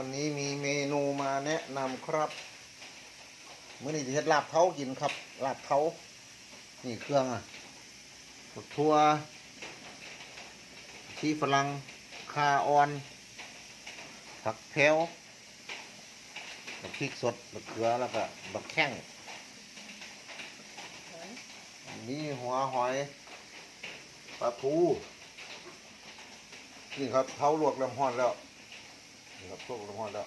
วันนี้มีเมนูมาแนะนำครับเมื้อนี้จะเฮ็ดลาบเท้ากินครับลาบเท้านี่เครื่องอะบักทั่วชีฝรั่งคาออน ผักแพรวบักพริกสดบักเกลือแล้วก็บักแข้งมีหัวหอยปลาทูนี่ครับเท้าลวกน้ำห้อนแล้ว ครับพวกลงหอดแล้ว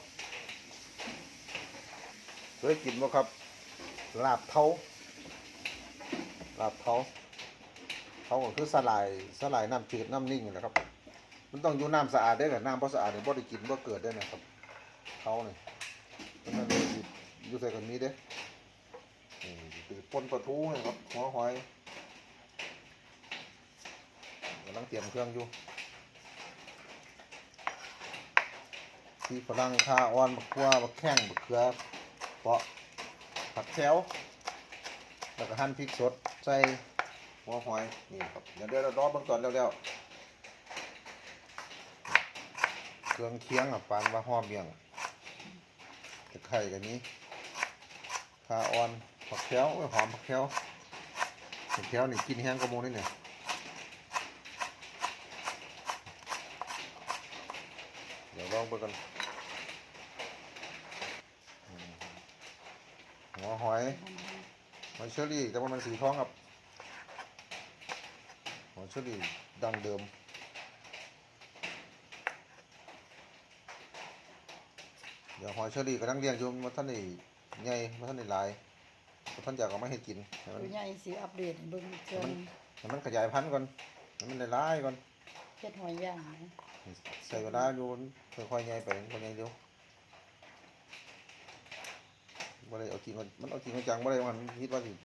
เคยกินบ่ครับ ลาบเทาลาบเทาเทาก็คือสลายสลายน้ำจืดน้ำนิ่งนี่แหละครับ มันต้องอยู่น้ำสะอาดได้กับน้ำเพราะสะอาดเนี่ยบ่ได้กินบ่เกิดได้นะครับเท้านี่มันเลยสิอยู่ใส่กันนี้เด้นี่คือปนปลาทูนะครับหัวหอยกำลังเตรียมเครื่องอยู่ ที่ฝรั่งคาออนบักกัวบักแข้งบักเขือเปาะผักแถวแล้วก็หั่นพริกสดใส่หัวหอยนี่ครับเดี๋ยวเดี๋ยวเรารอเบางตอนแล้วแล้วเครื่องเคียงอะปานว่าหอมเมียงตะไคร่กันนี้คาออนผักแถวหอมผักแถวผักแถวนี่กินแห้งกระมูนี่เนี่ยเดี๋ยวลองไปกัน หัวหอยหอยเชอรี่ แต่ว่ามันสีทองครับหอยเชอรี่ดังเดิมเดี๋ยวหอยเชอรี่ก็นั่งเลี้ยงอยู่มาท่านนี่ใหญ่มาท่านนี่หลายมาท่านอยากเอามาให้กินให้มันผู้ใหญ่สิอัปเดตให้เบิ่งเกินให้มันขยายพันธุ์ก่อนให้มันหลายๆก่อนเฮ็ดหอยย่างนะใส่เวลาอยู่ค่อยๆใหญ่ไปค่อยๆใหญ่เร็ว บ่ได้เอาจริงมันเอาจริงเอาจังบ่ได้มันคิดว่าสิ